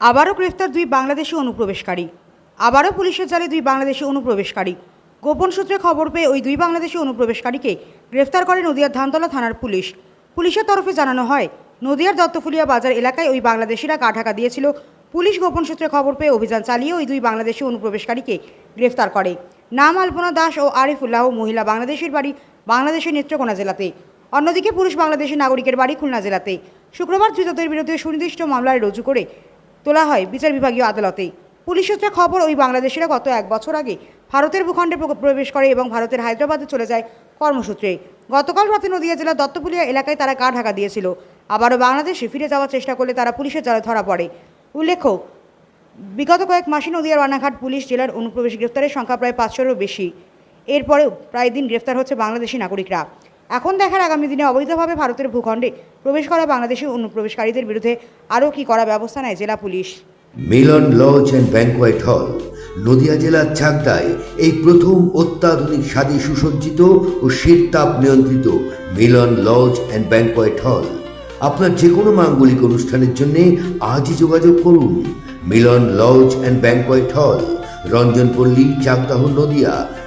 আবারও গ্রেফতার দুই বাংলাদেশি অনুপ্রবেশকারী। আবারও পুলিশের জালে দুই বাংলাদেশি অনুপ্রবেশকারী। গোপন সূত্রে খবর পেয়ে ওই দুই বাংলাদেশি অনুপ্রবেশকারীকে গ্রেফতার করে নদিয়ার ধানতলা থানার পুলিশ। পুলিশের তরফে জানানো হয়, নদিয়ার দত্তফুলিয়া বাজার এলাকায় ওই বাংলাদেশিরা গা ঢাকা দিয়েছিল। পুলিশ গোপন সূত্রে খবর পেয়ে অভিযান চালিয়ে ওই দুই বাংলাদেশি অনুপ্রবেশকারীকে গ্রেফতার করে। নাম আলপনা দাস ও আরিফুল্লাহ মহিলা বাংলাদেশের বাড়ি বাংলাদেশের নেত্রকোনা জেলাতে। অন্যদিকে পুরুষ বাংলাদেশি নাগরিকের বাড়ি খুলনা জেলাতে। শুক্রবার ধৃতদের বিরুদ্ধে সুনির্দিষ্ট মামলায় রুজু করে তোলা হয় বিচার বিভাগীয় আদালতে পুলিশ সূত্রে খবর, ওই বাংলাদেশিরা গত এক বছর আগে ভারতের ভূখণ্ডে প্রবেশ করে এবং ভারতের হায়দ্রাবাদে চলে যায় কর্মসূত্রে। গতকাল রাতে নদিয়া জেলার দত্তপুলিয়া এলাকায় তারা গা ঢাকা দিয়েছিল। আবারও বাংলাদেশে ফিরে যাওয়ার চেষ্টা করলে তারা পুলিশের জালে ধরা পড়ে। উল্লেখ্য, বিগত কয়েক মাসে নদিয়ার রানাঘাট পুলিশ জেলার অনুপ্রবেশ গ্রেফতারের সংখ্যা প্রায় পাঁচশোরও বেশি। এরপরেও প্রায় দিন গ্রেফতার হচ্ছে বাংলাদেশি নাগরিকরা। এখন দেখার আগামী দিনে অবৈধভাবে ভারতের ভূখণ্ডে প্রবেশ করা বাংলাদেশি অনুপ্রবেশকারীদের বিরুদ্ধে আরও কী করা ব্যবস্থা নেয় জেলা police? Milan lodge and banquet hall, Nadia জেলার চাকদায় এই প্রথম অত্যাধুনিক স্বাদে সুসজ্জিত ও শীততাপ নিয়ন্ত্রিত মিলন লজ অ্যান্ড ব্যাংকোয়েট হল। আপনার যে কোনো মাঙ্গলিক অনুষ্ঠানের জন্য আজই যোগাযোগ করুন। মিলন লজ অ্যান্ড ব্যাংকোয়েট হল রঞ্জনপল্লী চাকদাহ, নদিয়া